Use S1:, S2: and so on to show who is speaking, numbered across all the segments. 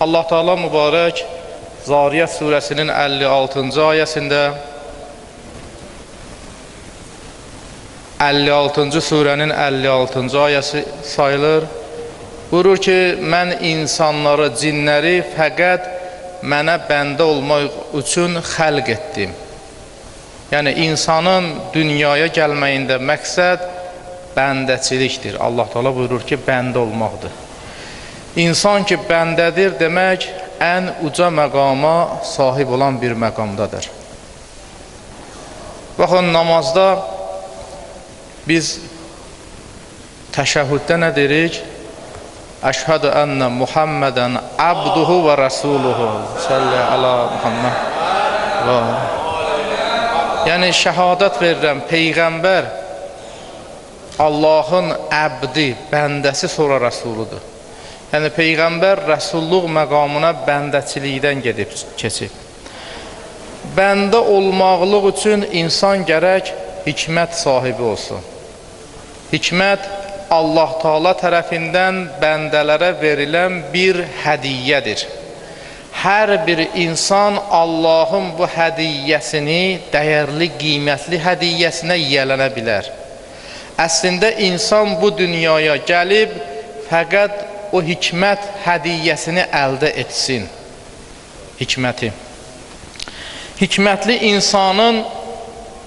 S1: Allah Taala mübarək Zariyat surəsinin 56-cı ayəsində 56-cı surənin 56-cı ayəsi sayılır. Buyurur ki, mən insanları, cinləri fəqət mənə bəndə olmaq üçün xəlq etdim. Yəni insanın dünyaya gəlməyində məqsəd bəndəçilikdir. Allah Taala buyurur ki, bəndə olmaqdır. İnsan ki, bəndədir demək ən uca məqama sahib olan bir məqamdadır. Baxın, namazda biz təşəhhüddə nə deyirik? Əşhədü ənnə Muhammədən abduhu və rəsuluhu. Salli ala Muhammed. Və Yəni şəhadət verirəm, peyğəmbər Allahın əbdi, bəndəsi sonra rəsuludur. Yəni peyğəmbər rəsulluq məqamına bəndəçilikdən gedib keçib. Bəndə olmaqlıq üçün insan gərək hikmət sahibi olsun. Hikmət Allah Taala tərəfindən bəndələrə verilən bir hədiyyədir. Hər bir insan Allahın bu hədiyyəsini, dəyərli, qiymətli hədiyyəsinə yiyələnə bilər. Əslində insan bu dünyaya gəlib fəqət o hikmət hədiyyəsini əldə etsin. Hikməti. Hikmətli insanın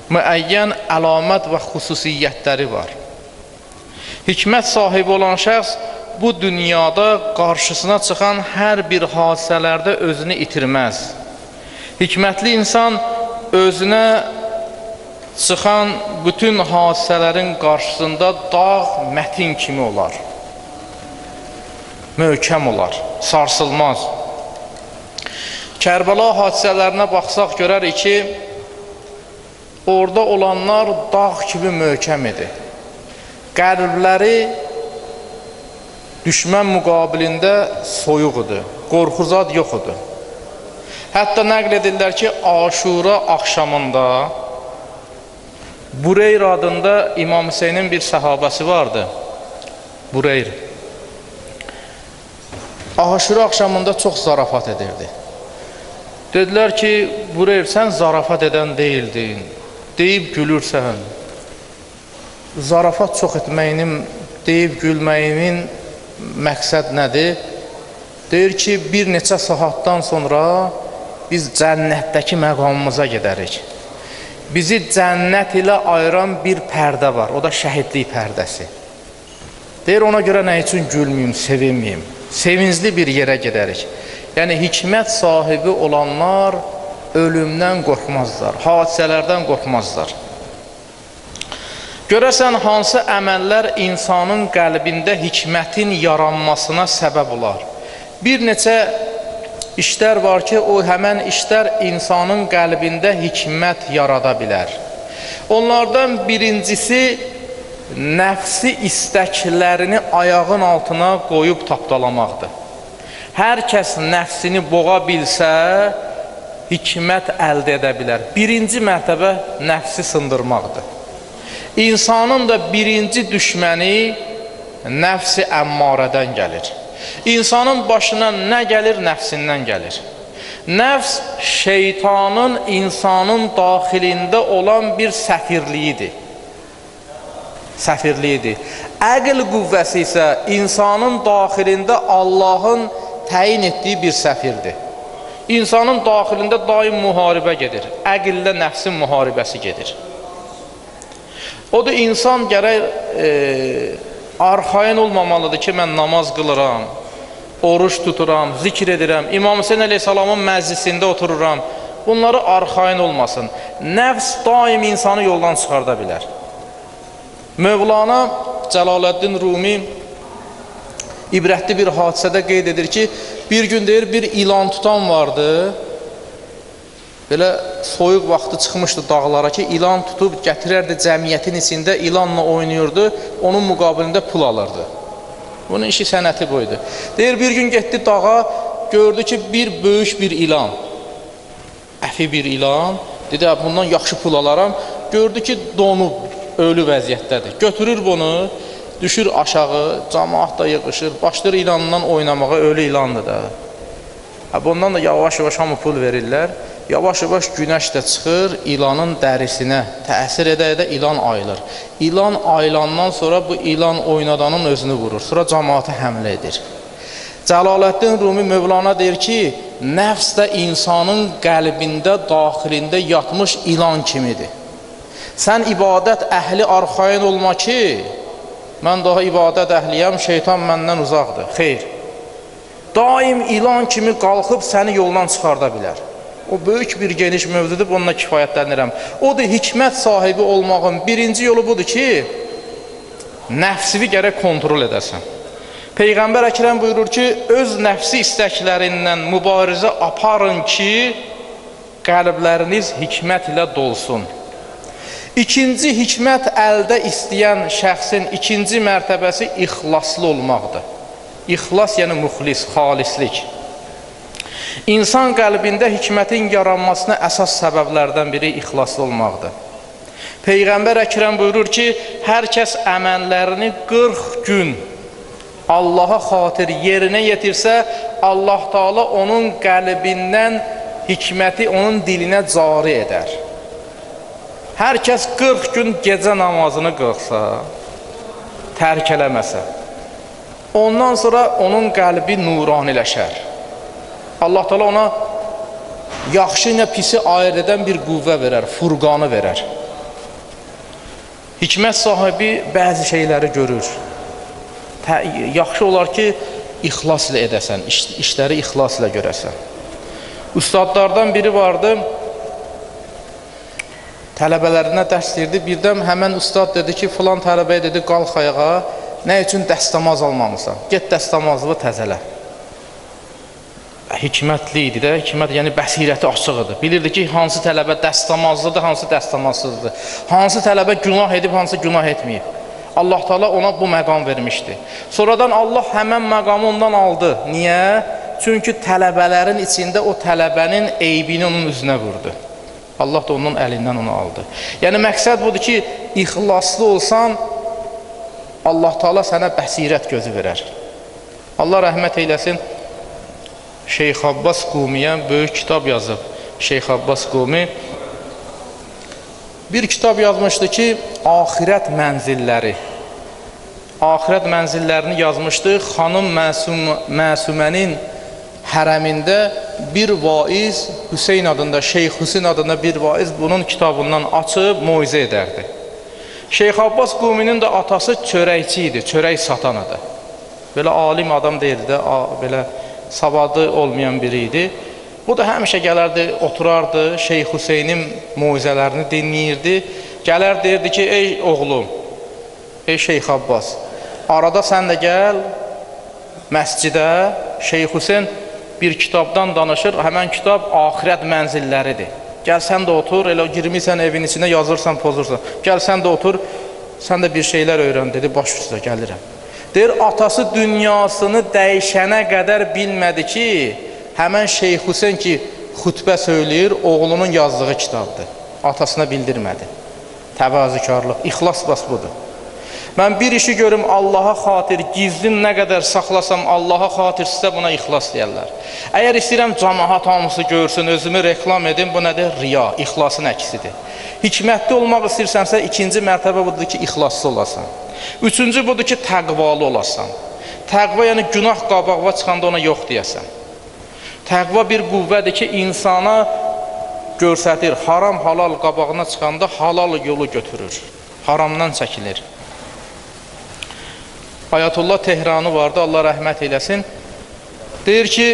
S1: müəyyən əlamət və xüsusiyyətləri var. Hikmət sahibi olan şəxs bu dünyada qarşısına çıxan hər bir hadisələrdə özünü itirməz. Hikmətli insan özünə çıxan bütün hadisələrin qarşısında dağ mətin kimi olar. Möhkəm olar, sarsılmaz. Kərbəla hadisələrinə baxsaq görərik ki, orada olanlar dağ kimi möhkəm idi. Qəlbləri düşmən müqabilində soyuq idi, qorxuzad yox idi. Hətta nəql edirlər ki, Aşura axşamında Bureyr adında İmam Hüseynin bir səhabəsi vardı. Bureyr. Aşura axşamında çox zarafat edirdi. Dedilər ki, Bureyr, sən zarafat edən deyildin, deyib gülürsən. Zarafat çox etməyinin, deyib gülməyimin məqsəd nədir? Deyir ki, bir neçə saatdan sonra biz cənnətdəki məqamımıza gedərik. Bizi cənnət ilə ayıran bir pərdə var, o da şəhidlik pərdəsi. Deyir, ona görə nə üçün gülməyim, sevinməyim? Sevincli bir yerə gedərik. Yəni, hikmət sahibi olanlar ölümdən qorxmazlar, hadisələrdən qorxmazlar. Görəsən, hansı əməllər insanın qəlbində hikmətin yaranmasına səbəb olar? Bir neçə işlər var ki, o həmən işlər insanın qəlbində hikmət yarada bilər. Onlardan birincisi, nəfsi istəklərini ayağın altına qoyub tapdalamaqdır. Hər kəs nəfsini boğa bilsə, hikmət əldə edə bilər. Birinci mərtəbə nəfsi sındırmaqdır. İnsanın da birinci düşməni nəfsi əmmarədən gəlir. İnsanın başına nə gəlir, nəfsindən gəlir. Nəfs şeytanın insanın daxilində olan bir səfirliyidir. Səfirliyidir. Əql qüvvəsi isə insanın daxilində Allahın təyin etdiyi bir səfirdir. İnsanın daxilində daim müharibə gedir. Əqillə nəfsin müharibəsi gedir. Odur insan gərək e, arxain olmamalıdır ki, mən namaz qılıram, oruç tuturam, zikr edirəm, İmam Hüseyin əleyhissalamın məclisində otururam. Bunları arxain olmasın. Nəfs daim insanı yoldan çıxarda bilər. Mövlana Cəlaləddin Rumi ibrətli bir hadisədə qeyd edir ki, bir gün deyir, bir ilan tutan vardı. Belə soyuq vaxtı çıxmışdı dağlara ki, ilan tutub gətirərdi cəmiyyətin içində, ilanla oynayırdı, onun müqabilində pul alırdı. Bunun işi sənəti buydu. Deyir, bir gün getdi dağa, gördü ki, bir böyük bir ilan, əfi bir ilan, dedi, bundan yaxşı pul alaram, gördü ki, donub, ölü vəziyyətdədir. Götürür bunu, düşür aşağı, cəmaat da yığışır, başlayır ilandan oynamağa, ölü ilandır da. Hə, bundan da yavaş-yavaş hamı pul verirlər. Yavaş-yavaş günəş də çıxır, ilanın dərisinə təsir edə-edə ilan ayılır. İlan ayılandan sonra bu ilan oynadanın özünü vurur. Sonra cəmaatı həmlə edir. Cəlaləddin Rumi Mövlana deyir ki, nəfs də insanın qəlbində, daxilində yatmış ilan kimidir. Sən ibadət əhli arxayın olma ki, mən daha ibadət əhliyəm, şeytan məndən uzaqdır. Xeyr. Daim ilan kimi qalxıb səni yoldan çıxarda bilər. O böyük bir geniş mövzudur, bununla kifayətlənirəm. O da hikmət sahibi olmağın birinci yolu budur ki, nəfsini gərək kontrol edəsən. Peyğəmbər Əkrəm buyurur ki, öz nəfsi istəklərindən mübarizə aparın ki, qəlbləriniz hikmət ilə dolsun. İkinci hikmət əldə istəyən şəxsin ikinci mərtəbəsi ixlaslı olmaqdır. İxlas yəni müxlis, xalislik. İnsan qəlbində hikmətin yaranmasına əsas səbəblərdən biri ixlaslı olmaqdır. Peyğəmbər Əkrəm buyurur ki, hər kəs əməllərini 40 gün Allaha xatir yerinə yetirsə, Allah Taala onun qəlbindən hikməti onun dilinə cari edər. Hər kəs 40 gün gecə namazını qılsa, tərk eləməsə, ondan sonra onun qəlbi nuraniləşər. Allah Taala ona yaxşı ilə pisi ayırt edən bir qüvvə verər, furqanı verər. Hikmət sahibi bəzi şeyləri görür. Tə, yaxşı olar ki, ixlas ilə edəsən, iş, işləri ixlas ilə görəsən. Ustadlardan biri vardı, tələbələrinə dərs deyirdi. Birdən həmən ustad dedi ki, filan tələbəyə dedi, qalx ayağa, nə üçün dəstəmaz almamısan? Get dəstəmazlığı təzələ. Hikmətli idi də, hikmət yəni bəsirəti açıq idi. Bilirdi ki, hansı tələbə dəstəmazlıdır, hansı dəstəmazsızdır. Hansı tələbə günah edib, hansı günah etməyib. Allah Taala ona bu məqam vermişdi. Sonradan Allah həmən məqamı ondan aldı. Niyə? Çünki tələbələrin içində o tələbənin eybini onun üzünə vurdu. Allah da onun əlindən onu aldı. Yəni məqsəd budur ki, ixlaslı olsan, Allah Taala sənə bəsirət gözü verər. Allah rəhmət eyləsin. Şeyx Abbas Qumiyə böyük kitab yazıb. Şeyx Abbas Qumi bir kitab yazmışdı ki, axirət mənzilləri. Axirət mənzillərini yazmışdı. Xanım Məsum Məsumənin hərəmində bir vaiz Hüseyn adında, Şeyx Hüseyn adında bir vaiz bunun kitabından açıb moizə edərdi. Şeyx Abbas Quminin də atası çörəkçi idi, çörək satan idi. Belə alim adam deyildi, belə savadı olmayan biri idi. Bu da həmişə gələrdi, oturardı, Şeyx Hüseynin moizələrini dinləyirdi. Gələr deyirdi ki, ey oğlum, ey Şeyx Abbas, arada sən də gəl məscidə, Şeyx Hüseyn bir kitabdan danışır, həmən kitab axirət mənzilləridir. Gəl sən də otur, elə girmirsən evin içində yazırsan, pozursan. Gəl sən də otur, sən də bir şeylər öyrən, dedi, baş üstə gəlirəm. Deyir, atası dünyasını dəyişənə qədər bilmədi ki, həmən Şeyx Hüseyn ki, xütbə söyləyir, oğlunun yazdığı kitabdır. Atasına bildirmədi. Təvazükarlıq, ixlas bas budur. Mən bir işi görüm Allaha xatir, gizlin nə qədər saxlasam Allaha xatir sizə buna ixlas deyərlər. Əgər istəyirəm cəmahat hamısı görsün, özümü reklam edim, bu nədir? Riya, ixlasın əksidir. Hikmətli olmaq istəyirsənsə, ikinci mərtəbə budur ki, ixlaslı olasan. Üçüncü budur ki, təqvalı olasan. Təqva yəni günah qabağına çıxanda ona yox deyəsən. Təqva bir qüvvədir ki, insana göstərir. Haram, halal qabağına çıxanda halal yolu götürür. Haramdan çəkilir. Ayətullah Tehranı vardı, Allah rəhmət eləsin. Deyir ki,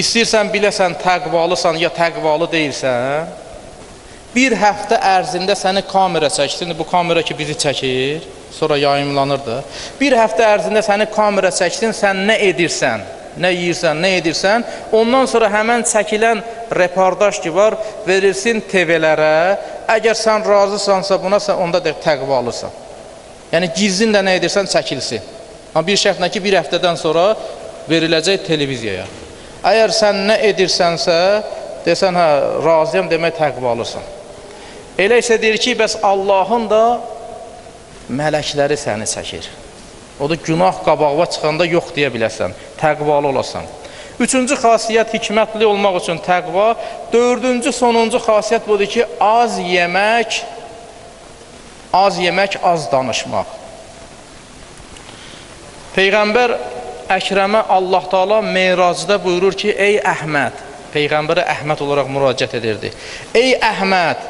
S1: istəyirsən biləsən təqvalısan ya təqvalı deyilsən, bir həftə ərzində səni kamera çəksin, bu kamera ki bizi çəkir, sonra yayımlanırdı. Bir həftə ərzində səni kamera çəksin, sən nə edirsən, nə yeyirsən, nə edirsən, ondan sonra həmən çəkilən reportaj ki var, verilsin TV-lərə, əgər sən razısansa buna, sən onda da təqvalısan. Yəni gizlin də nə edirsən çəkilsin. Amma bir şərtlə ki, bir həftədən sonra veriləcək televiziyaya. Əgər sən nə edirsənsə, desən hə, razıyam demək təqvalısın. Elə isə deyir ki, bəs Allahın da mələkləri səni çəkir. O da günah qabağına çıxanda yox deyə biləsən, təqvalı olasan. Üçüncü xasiyyət hikmətli olmaq üçün təqva. Dördüncü, sonuncu xasiyyət budur ki, az yemək, az yemək, az danışmaq. Peyğəmbər Əkrəmə Allah Taala Meracda buyurur ki, ey Əhməd, Peyğəmbərə Əhməd olaraq müraciət edirdi. Ey Əhməd,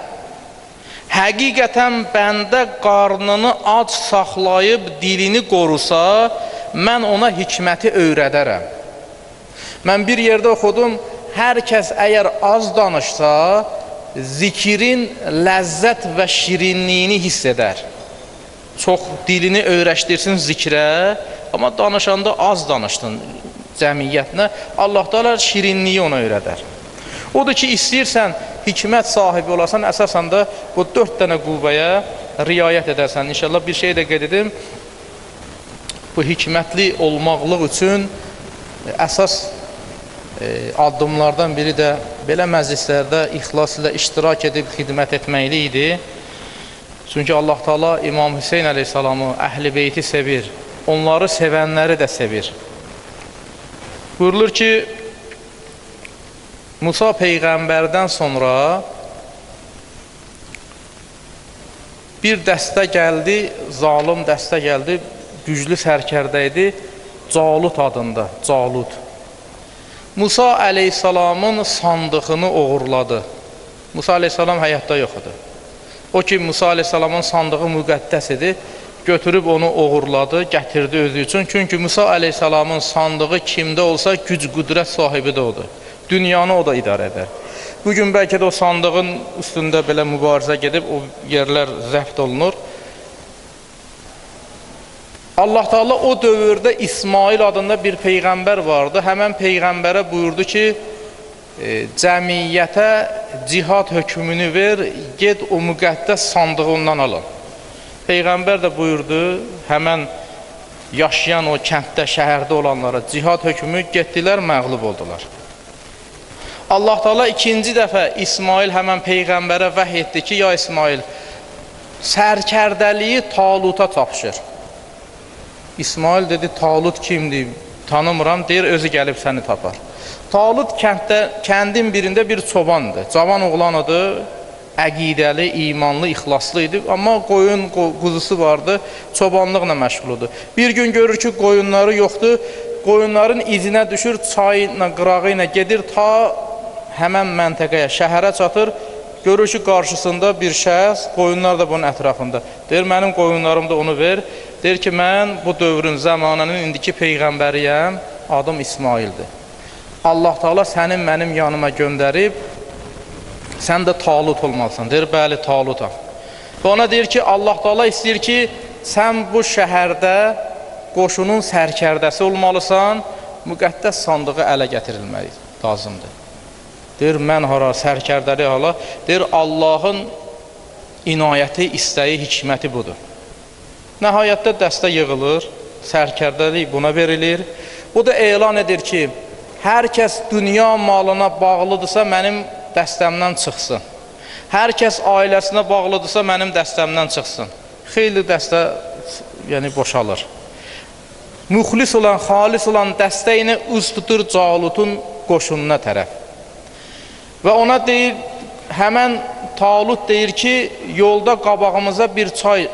S1: həqiqətən bəndə qarnını ac saxlayıb dilini qorusa, mən ona hikməti öyrədərəm. Mən bir yerdə oxudum, hər kəs əgər az danışsa, zikrin ləzzət və şirinliyini hiss edər. Çox dilini öyrəşdirsin zikrə, amma danışanda az danışdın cəmiyyətinə, Allah Taala şirinliyi ona öyrədər. Odur ki, istəyirsən hikmət sahibi olasan, əsasən də bu 4 dənə qüvvəyə riayət edərsən. İnşallah bir şey də qeyd edim. Bu hikmətli olmaqlıq üçün əsas addımlardan biri də belə məclislərdə ixlas ilə iştirak edib xidmət etməkli idi. Çünki Allah Taala İmam Hüseyn əleyhissalamı, Əhl-i Beyti sevir. Onları sevənləri də sevir. Buyurulur ki, Musa peyğəmbərdən sonra bir dəstə gəldi, zalım dəstə gəldi, güclü sərkərdə idi, Calut adında, Calut. Musa əleyhissalamın sandığını oğurladı. Musa əleyhissalam həyatda yox idi. O ki, Musa əleyhissalamın sandığı müqəddəs idi, götürüb onu oğurladı, gətirdi özü üçün. Çünki Musa əleyhissalamın sandığı kimdə olsa güc, qüdrət sahibi də odur. Dünyanı o da idarə edər. Bugün bəlkə də o sandığın üstündə belə mübarizə gedib, o yerlər zəbt olunur. Allah Taala o dövrdə İsmail adında bir peyğəmbər vardı. Həmən peyğəmbərə buyurdu ki, e, cəmiyyətə cihad hökmünü ver, get o müqəddəs sandığı ondan alın. Peyğəmbər də buyurdu, həmən yaşayan o kənddə, şəhərdə olanlara cihad hökmü getdilər, məğlub oldular. Allah Taala ikinci dəfə İsmail həmən peyğəmbərə vəhy etdi ki, ya İsmail, sərkərdəliyi Taluta tapşır. İsmail dedi, Talut kimdir? Tanımıram, deyir, özü gəlib səni tapar. Talut kənddə, kəndin birində bir çobandır. Cavan oğlan idi, əqidəli, imanlı, ixlaslı idi. Amma qoyun quzusu vardı, çobanlıqla məşğul idi. Bir gün görür ki, qoyunları yoxdur. Qoyunların izinə düşür, çayla, qırağı ilə gedir ta həmən məntəqəyə, şəhərə çatır. Görür ki, qarşısında bir şəxs, qoyunlar da bunun ətrafında. Deyir, mənim qoyunlarım da onu ver. Deyir ki, mən bu dövrün zamanının indiki peyğəmbəriyəm, adım İsmaildir. Allah Taala sənin mənim yanıma göndərib, sən də Talut olmalısan. Deyir, bəli, Talutam. Və ona deyir ki, Allah Taala istəyir ki, sən bu şəhərdə qoşunun sərkərdəsi olmalısan, müqəddəs sandığı ələ gətirilməli lazımdır. Deyir, mən hara, sərkərdəli hala, deyir, Allahın inayəti, istəyi, hikməti budur. Nəhayətdə dəstə yığılır, sərkərdəlik buna verilir. Bu da elan edir ki, hər kəs dünya malına bağlıdırsa mənim dəstəmdən çıxsın. Hər kəs ailəsinə bağlıdırsa mənim dəstəmdən çıxsın. Xeyli dəstə yəni boşalır. Müxlis olan, xalis olan dəstə ilə üz tutur Calutun qoşununa tərəf. Və ona deyir, həmən Talut deyir ki, yolda qabağımıza bir çay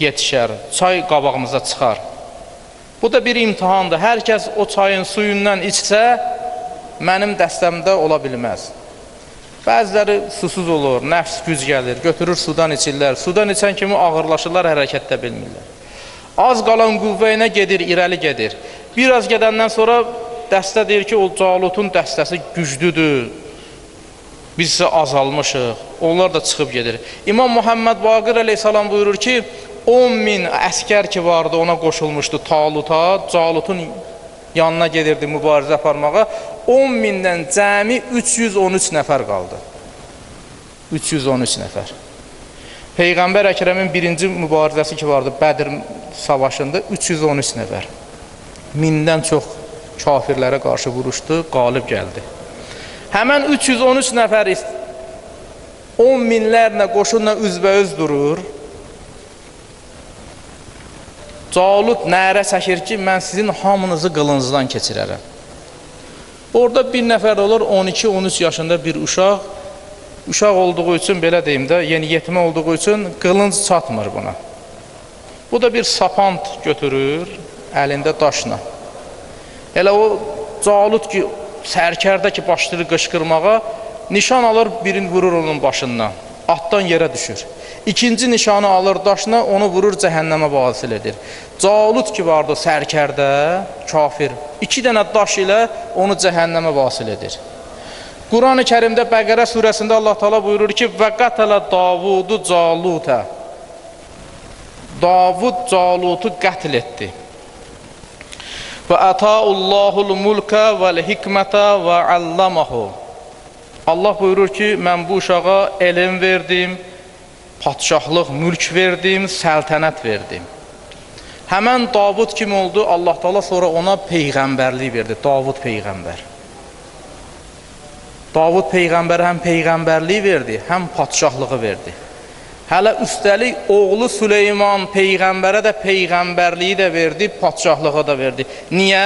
S1: yetişər, çay qabağımıza çıxar. Bu da bir imtihandır. Hər kəs o çayın suyundan içsə, mənim dəstəmdə ola bilməz. Bəziləri susuz olur, nəfs güc gəlir, götürür sudan içirlər. Sudan içən kimi ağırlaşırlar, hərəkətdə bilmirlər. Az qalan qüvvə ilə gedir, irəli gedir. Biraz gedəndən sonra dəstə deyir ki, o Calutun dəstəsi güclüdür, biz isə azalmışıq, onlar da çıxıb gedir. İmam Muhammed Baqir əleyhissalam buyurur ki, 10 min əskər ki vardı ona qoşulmuşdu Taluta, Calutun yanına gedirdi mübarizə aparmağa. 10 mindən cəmi 313 nəfər qaldı. 313 nəfər. Peyğəmbər Əkrəmin birinci mübarizəsi ki vardı Bədir savaşında 313 nəfər. Mindən çox kafirlərə qarşı vuruşdu, qalib gəldi. Həmən 313 nəfər 10 minlərlə qoşunla üzbəüz durur. Calut nərə çəkir ki, mən sizin hamınızı qılıncdan keçirərəm. Orada bir nəfər olur 12-13 yaşında bir uşaq. Uşaq olduğu üçün belə deyim də, yeni yetimə olduğu üçün qılınc çatmır buna. Bu da bir sapant götürür əlində daşla. Elə o Calut ki, sərkərdə ki, başlayır qışqırmağa, nişan alır, birini vurur onun başından. Atdan yerə düşür. İkinci nişanı alır daşına, onu vurur cəhənnəmə vasil edir. Calut ki vardı sərkərdə, kafir. İki dənə daş ilə onu cəhənnəmə vasil edir. Quran-ı Kərimdə Bəqərə surəsində Allah Taala buyurur ki: "Və qatala Davudu Calutə." Davud Calutu qətl etdi. Və ataullahu mulka vəl hikmətə və allamahu. Allah buyurur ki, mən bu uşağa elm verdim, padşahlıq, mülk verdim, səltənət verdim. Həmən Davud kim oldu? Allah Taala sonra ona peyğəmbərlik verdi. Davud peyğəmbər. Davud peyğəmbərə həm peyğəmbərlik verdi, həm padşahlığı verdi. Hələ üstəlik oğlu Süleyman peyğəmbərə də peyğəmbərliyi də verdi, padşahlığı da verdi. Niyə?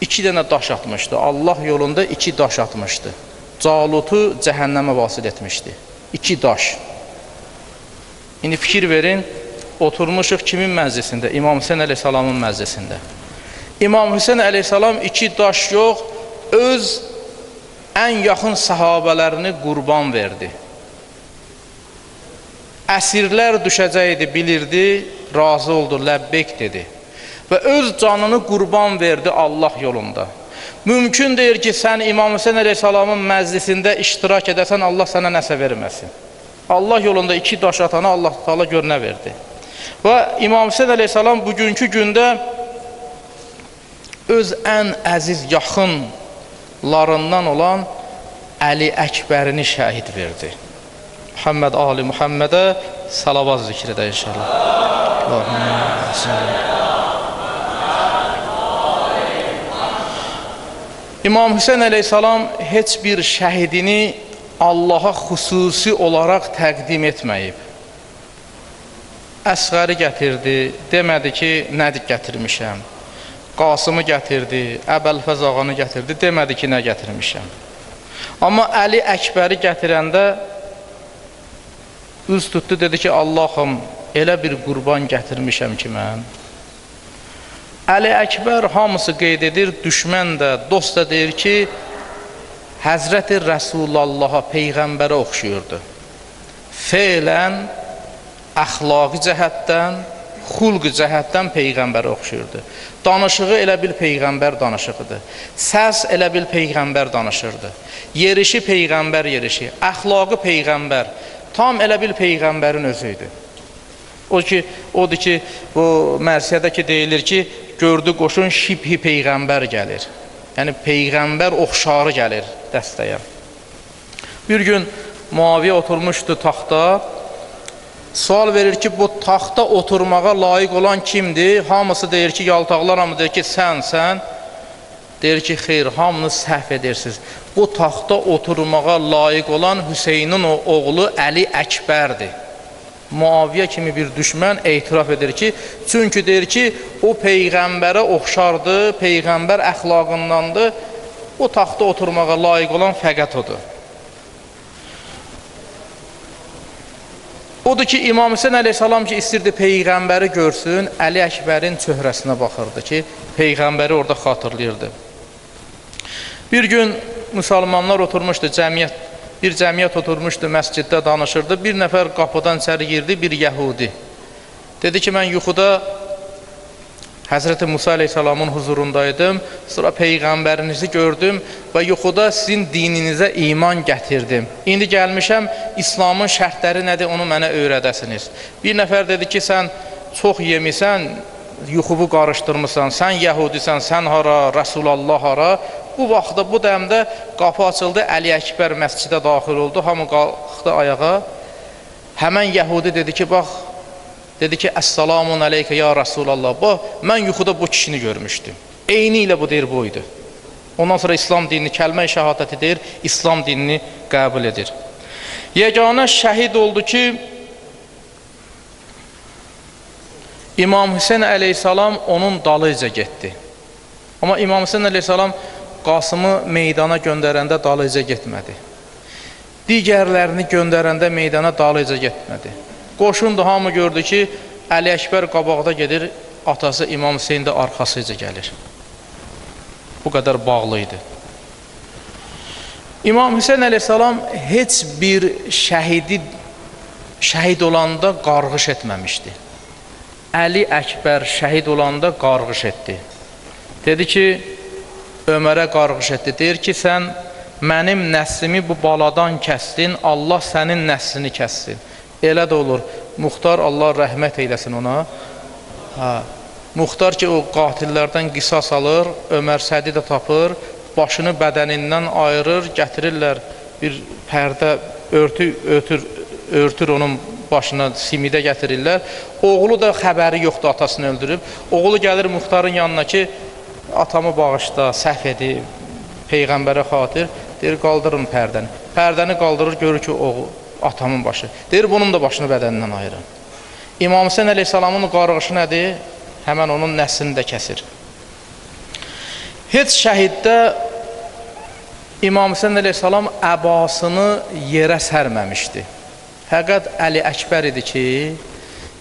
S1: İki dənə daş atmışdı. Allah yolunda iki daş atmışdı. Calutu cəhənnəmə vasil etmişdi. İki daş. İndi fikir verin, oturmuşuq kimin məclisində? İmam Hüseyn əleyhissalamın məclisində. İmam Hüseyn əleyhissalam iki daş yox, öz ən yaxın sahabələrini qurban verdi. Əsirlər düşəcəkdi, bilirdi, razı oldu, ləbbek dedi. Və öz canını qurban verdi Allah yolunda. Mümkün deyir ki, sən İmam Hüseyn əleyhissalamın məclisində iştirak edəsən, Allah sənə nəsə verməsin. Allah yolunda iki daş atana Allah Taala gör nə verdi. Və İmam Hüseyn əleyhissalam bugünkü gündə öz ən əziz, yaxınlarından olan Əli Əkbərini şəhid verdi. Muhammed Ali Muhammedə salavat zikr edə inşallah. İmam Hüseyn əleyhissalam heç bir şəhidini Allaha xüsusi olaraq təqdim etməyib. Əsğəri gətirdi, demədi ki, nədir gətirmişəm. Qasımı gətirdi, Əbəlfəz ağanı gətirdi, demədi ki, nə gətirmişəm. Amma Əli Əkbəri gətirəndə üz tutdu, dedi ki, Allahım, elə bir qurban gətirmişəm ki, mən. Əli Əkbər hamısı qeyd edir, düşmən də, dost da deyir ki, Həzrəti Rəsulallaha, Peyğəmbərə oxşuyurdu. Feylən, əxlaqi cəhətdən, xulq cəhətdən Peyğəmbərə oxşuyurdu. Danışığı elə bil Peyğəmbər danışığıdır. Səs elə bil Peyğəmbər danışırdı. Yerişi Peyğəmbər yerişi, əxlaqı Peyğəmbər, tam elə bil Peyğəmbərin özü idi. O ki, odur ki, bu mərsiyədə ki deyilir ki, gördü qoşun şibhi Peyğəmbər gəlir. Yəni peyğəmbər oxşarı gəlir dəstəyə. Bir gün Muaviyə oturmuşdu taxta. Sual verir ki, bu taxta oturmağa layiq olan kimdir? Hamısı deyir ki, yaltaqlar hamı deyir ki, sən, sən. Deyir ki, xeyr, hamınız səhv edirsiniz. Bu taxta oturmağa layiq olan Hüseynin oğlu Əli Əkbərdir. Muaviyə kimi bir düşmən etiraf edir ki, çünki deyir ki, o peyğəmbərə oxşardı, peyğəmbər əxlaqındandı. O taxta oturmağa layiq olan fəqət odur. Odur ki, İmam Hüseyin əleyhissalam ki, istirdi peyğəmbəri görsün, Əli Əkbərin çöhrəsinə baxırdı ki, peyğəmbəri orada xatırlayırdı. Bir gün müsəlmanlar oturmuşdu, cəmiyyət, bir cəmiyyət oturmuşdu, məsciddə danışırdı. Bir nəfər qapıdan içəri girdi, bir yəhudi. Dedi ki, mən yuxuda Həzrəti Musa əleyhissalamın huzurundaydım. Sonra peyğəmbərinizi gördüm və yuxuda sizin dininizə iman gətirdim. İndi gəlmişəm İslamın şərtləri nədir, onu mənə öyrədəsiniz. Bir nəfər dedi ki, sən çox yemisən, yuxubu qarışdırmısan, sən yəhudisən, sən hara, Rəsulallah hara. Bu vaxtda, bu dəmdə qapı açıldı, Əli Əkbər məscidə daxil oldu, hamı qalxdı ayağa. Həmən yəhudi dedi ki, bax, Dedi ki, Əssalamun aleykə ya Rasulallah. Bu, mən yuxuda bu kişini görmüşdüm. Eyni ilə bu deyir, bu idi. Ondan sonra İslam dinini, kəlmə-i şəhadəti deyir, İslam dinini qəbul edir. Yeganə şəhid oldu ki, İmam Hüseyin əleyhissalam onun dalıca getdi. Amma İmam Hüseyin əleyhissalam Qasımı meydana göndərəndə dalıca getmədi. Digərlərini göndərəndə meydana dalıca getmədi. Qoşun da hamı gördü ki, Əli Əkbər qabaqda gedir, atası İmam Hüseyn də arxasıca gəlir. Bu qədər bağlı idi. İmam Hüseyn əleyhissalam heç bir şəhidi şəhid olanda qarğış etməmişdi. Əli Əkbər şəhid olanda qarğış etdi. Dedi ki, Ömərə qarğış etdi. Deyir ki, sən mənim nəslimi bu baladan kəsdin, Allah sənin nəslini kəssin. Elə də olur. Muxtar Allah rəhmət eyləsin ona. Hə. Muxtar ki, o qatillərdən qisas alır, Ömər Sədi də tapır, başını bədənindən ayırır, gətirirlər bir pərdə örtü ötür örtür onun başına simidə gətirirlər. Oğlu da xəbəri yoxdur atasını öldürüb. Oğlu gəlir Muxtarın yanına ki, atamı bağışla, səhv edib, peyğəmbərə xatir, deyir qaldırın pərdəni. Pərdəni qaldırır, görür ki, o atamın başı. Deyir bunun da başını bədənindən ayırın. İmam Hüseyn əleyhissalamın qarğışı nədir? Həmən onun nəslini də kəsir. Heç şəhiddə İmam Hüseyn əleyhissalam əbasını yerə sərməmişdi. Həqiqət Əli Əkbər idi ki,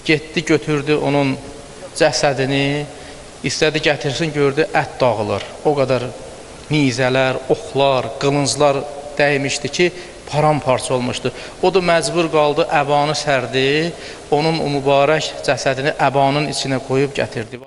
S1: getdi götürdü onun cəsədini, istədi gətirsin, gördü ət dağılır. O qədər nizələr, oxlar, qılınclar dəymişdi ki, paramparça olmuşdu. O da məcbur qaldı, əbanı sərdi, onun o mübarək cəsədini əbanın içinə qoyub gətirdi.